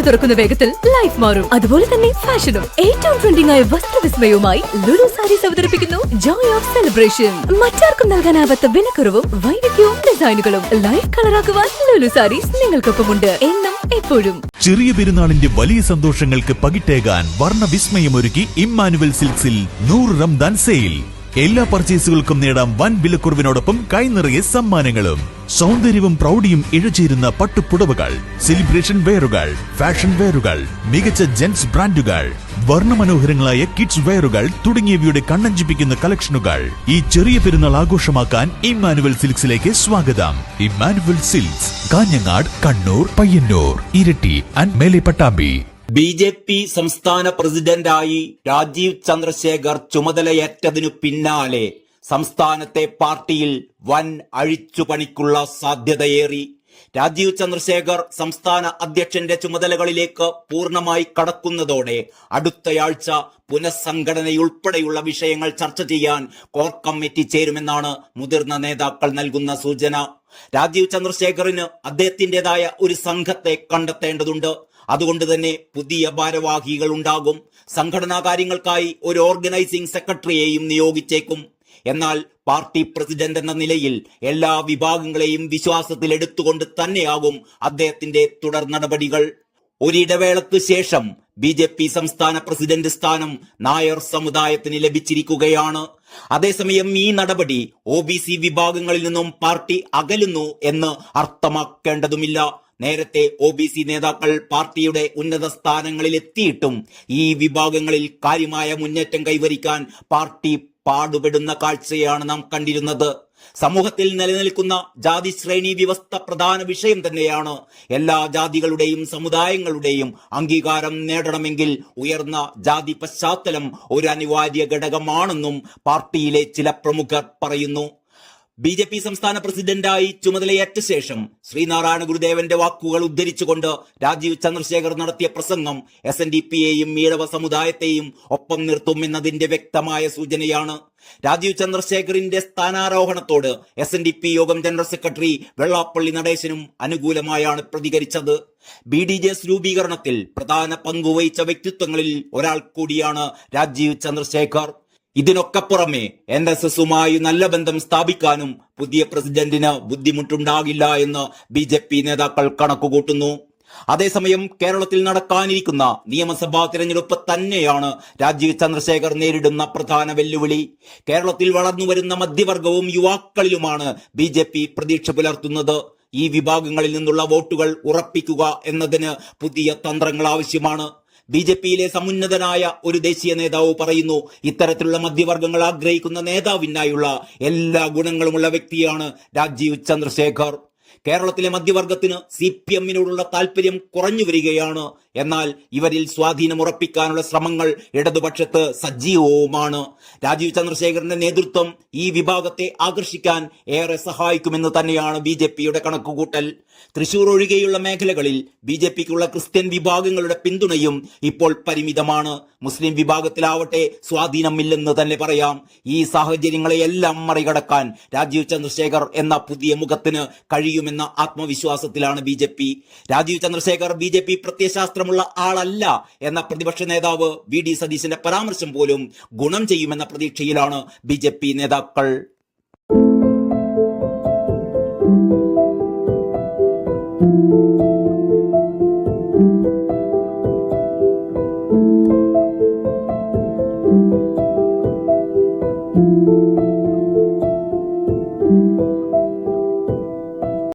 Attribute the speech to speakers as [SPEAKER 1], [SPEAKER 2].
[SPEAKER 1] അടച്ചു തുറക്കുന്ന വേഗത്തിൽ ലൈഫ് മാറും. അതുപോലെ തന്നെ ഫാഷനും. ഏറ്റവും ട്രെൻഡിംഗ് ആയ വസ്ത്രവിസ്മയവുമായി ലുലു സാരീസ് അവതരിപ്പിക്കുന്നു ജോയ് ഓഫ് സെലിബ്രേഷൻ മറ്റാർക്കും നൽകാനാവാത്ത വിലക്കുറവും വൈവിധ്യവും ഡിസൈനുകളും ലൈഫ് കളറാക്കുവാൻ ലുലു സാരീസ് നിങ്ങൾക്കൊപ്പമുണ്ട്. എന്നും എപ്പോഴും.
[SPEAKER 2] ചെറിയ പെരുന്നാളിന്റെ വലിയ സന്തോഷങ്ങൾക്ക് പകിട്ടേകാൻ വർണ വിസ്മയമൊരുക്കി ഇമ്മാനുവൽ സിൽക്സിൽ നൂറ് റംദാൻ സെയിൽ. എല്ലാ പർച്ചേസുകൾക്കും നേടാം വൻ വിലക്കുറവിനോടൊപ്പം കൈനിറയെ സമ്മാനങ്ങളും. സൗന്ദര്യവും പ്രൗഢിയും ഇഴചേരുന്ന പട്ടുപുടവകൾ സെലിബ്രേഷൻ വെയറുകൾ ഫാഷൻ വെയറുകൾ മികച്ച ജെൻസ് ബ്രാൻഡുകൾ വർണമനോഹരങ്ങളായ കിഡ്സ് വെയറുകൾ തുടങ്ങിയവയുടെ കണ്ണഞ്ചിപ്പിക്കുന്ന കളക്ഷനുകൾ ഈ ചെറിയ പെരുന്നാൾ ആഘോഷമാക്കാൻ ഇമ്മാനുവൽ സിൽക്സിലേക്ക് സ്വാഗതം. ഇമ്മാനുവൽ സിൽക്സ് കാഞ്ഞങ്ങാട് കണ്ണൂർ പയ്യന്നൂർ ഇരട്ടി ആൻഡ് മേലെ പട്ടാമ്പി.
[SPEAKER 3] ബി ജെ പി സംസ്ഥാന പ്രസിഡന്റായി രാജീവ് ചന്ദ്രശേഖർ ചുമതലയേറ്റതിനു പിന്നാലെ സംസ്ഥാനത്തെ പാർട്ടിയിൽ വൻ അഴിച്ചുപണിക്കുള്ള സാധ്യതയേറി. രാജീവ് ചന്ദ്രശേഖർ സംസ്ഥാന അധ്യക്ഷന്റെ ചുമതലകളിലേക്ക് പൂർണമായി കടക്കുന്നതോടെ അടുത്തയാഴ്ച പുനഃസംഘടനയുൾപ്പെടെയുള്ള വിഷയങ്ങൾ ചർച്ച ചെയ്യാൻ കോർ കമ്മിറ്റി ചേരുമെന്നാണ് മുതിർന്ന നേതാക്കൾ നൽകുന്ന സൂചന. രാജീവ് ചന്ദ്രശേഖറിന് അദ്ദേഹത്തിന്റേതായ ഒരു സംഘത്തെ കണ്ടെത്തേണ്ടതുണ്ട്. അതുകൊണ്ട് തന്നെ പുതിയ ഭാരവാഹികൾ ഉണ്ടാകും. സംഘടനാ കാര്യങ്ങൾക്കായി ഒരു ഓർഗനൈസിംഗ് സെക്രട്ടറിയെയും നിയോഗിച്ചേക്കും. എന്നാൽ പാർട്ടി പ്രസിഡന്റ് എന്ന നിലയിൽ എല്ലാ വിഭാഗങ്ങളെയും വിശ്വാസത്തിൽ എടുത്തുകൊണ്ട് തന്നെയാകും അദ്ദേഹത്തിന്റെ തുടർ നടപടികൾ. ഒരിടവേളക്ക് ശേഷം ബി ജെ പി സംസ്ഥാന പ്രസിഡന്റ് സ്ഥാനം നായർ സമുദായത്തിന് ലഭിച്ചിരിക്കുകയാണ്. അതേസമയം ഈ നടപടി ഒ ബി സി വിഭാഗങ്ങളിൽ നിന്നും പാർട്ടി അകലുന്നു എന്ന് അർത്ഥമാക്കേണ്ടതുമില്ല. നേരത്തെ ഒ ബി സി നേതാക്കൾ പാർട്ടിയുടെ ഉന്നത സ്ഥാനങ്ങളിൽ എത്തിയിട്ടും ഈ വിഭാഗങ്ങളിൽ കാര്യമായ മുന്നേറ്റം കൈവരിക്കാൻ പാർട്ടി പാടുപെടുന്ന കാഴ്ചയാണ് നാം കണ്ടിരുന്നത്. സമൂഹത്തിൽ നിലനിൽക്കുന്ന ജാതി ശ്രേണി വ്യവസ്ഥ പ്രധാന വിഷയം തന്നെയാണ്. എല്ലാ ജാതികളുടെയും സമുദായങ്ങളുടെയും അംഗീകാരം നേടണമെങ്കിൽ ഉയർന്ന ജാതി പശ്ചാത്തലം ഒരു അനിവാര്യ ഘടകമാണെന്നും പാർട്ടിയിലെ ചില പ്രമുഖർ പറയുന്നു. ബി ജെ പി സംസ്ഥാന പ്രസിഡന്റായി ചുമതലയേറ്റ ശേഷം ശ്രീനാരായണ ഗുരുദേവന്റെ വാക്കുകൾ ഉദ്ധരിച്ചുകൊണ്ട് രാജീവ് ചന്ദ്രശേഖർ നടത്തിയ പ്രസംഗം എസ് എൻ ഡി പിയെയും ഈഴവ സമുദായത്തെയും ഒപ്പം നിർത്തും എന്നതിന്റെ വ്യക്തമായ സൂചനയാണ്. രാജീവ് ചന്ദ്രശേഖറിന്റെ സ്ഥാനാരോഹണത്തോട് എസ് എൻ ഡി പി യോഗം ജനറൽ സെക്രട്ടറി വെള്ളാപ്പള്ളി നടേശനും അനുകൂലമായാണ് പ്രതികരിച്ചത്. ബി ഡി ജെ എസ് രൂപീകരണത്തിൽ പ്രധാന പങ്കുവഹിച്ച വ്യക്തിത്വങ്ങളിൽ ഒരാൾ കൂടിയാണ് രാജീവ് ചന്ദ്രശേഖർ. ഇതിനൊക്കെ പുറമെ എൻ എസ് എസുമായി നല്ല ബന്ധം സ്ഥാപിക്കാനും പുതിയ പ്രസിഡന്റിന് ബുദ്ധിമുട്ടുണ്ടാകില്ല എന്ന് ബി ജെ പി നേതാക്കൾ കണക്കുകൂട്ടുന്നു. അതേസമയം കേരളത്തിൽ നടക്കാനിരിക്കുന്ന നിയമസഭാ തിരഞ്ഞെടുപ്പ് തന്നെയാണ് രാജീവ് ചന്ദ്രശേഖർ നേരിടുന്ന പ്രധാന വെല്ലുവിളി. കേരളത്തിൽ വളർന്നുവരുന്ന മധ്യവർഗവും യുവാക്കളിലുമാണ് ബി ജെ പി പ്രതീക്ഷ പുലർത്തുന്നത്. ഈ വിഭാഗങ്ങളിൽ നിന്നുള്ള വോട്ടുകൾ ഉറപ്പിക്കുക എന്നതിന് പുതിയ തന്ത്രങ്ങൾ ആവശ്യമാണ്. ബി ജെ പിയിലെ സമുന്നതനായ ഒരു ദേശീയ നേതാവ് പറയുന്നു ഇത്തരത്തിലുള്ള മധ്യവർഗങ്ങൾ ആഗ്രഹിക്കുന്ന നേതാവിനായുള്ള എല്ലാ ഗുണങ്ങളുമുള്ള വ്യക്തിയാണ് രാജീവ് ചന്ദ്രശേഖർ. കേരളത്തിലെ മധ്യവർഗത്തിന് സി പി എമ്മിനോടുള്ള താല്പര്യം കുറഞ്ഞു വരികയാണ്. എന്നാൽ ഇവരിൽ സ്വാധീനം ഉറപ്പിക്കാനുള്ള ശ്രമങ്ങൾ ഇടതുപക്ഷത്ത് സജീവവുമാണ്. രാജീവ് ചന്ദ്രശേഖരന്റെ നേതൃത്വം ഈ വിഭാഗത്തെ ആകർഷിക്കാൻ ഏറെ സഹായിക്കുമെന്ന് തന്നെയാണ് ബി ജെ പിയുടെ കണക്കുകൂട്ടൽ. തൃശൂർ ഒഴികെയുള്ള മേഖലകളിൽ ബി ജെ പിക്കുള്ള ക്രിസ്ത്യൻ വിഭാഗങ്ങളുടെ പിന്തുണയും ഇപ്പോൾ പരിമിതമാണ്. മുസ്ലിം വിഭാഗത്തിലാവട്ടെ സ്വാധീനമില്ലെന്ന് തന്നെ പറയാം. ഈ സാഹചര്യങ്ങളെയെല്ലാം മറികടക്കാൻ രാജീവ് ചന്ദ്രശേഖർ എന്ന പുതിയ മുഖത്തിന് ചെയ്യുമെന്ന ആത്മവിശ്വാസത്തിലാണ് B J P. Rajeev Chandrasekhar B J P പ്രത്യയശാസ്ത്രമുള്ള ആളല്ല എന്ന പ്രതിപക്ഷ നേതാവ് വി ഡി സതീശന്റെ പരാമർശം പോലും ഗുണം ചെയ്യുമെന്ന പ്രതീക്ഷയിലാണ് ബി ജെ പി നേതാക്കൾ. thank you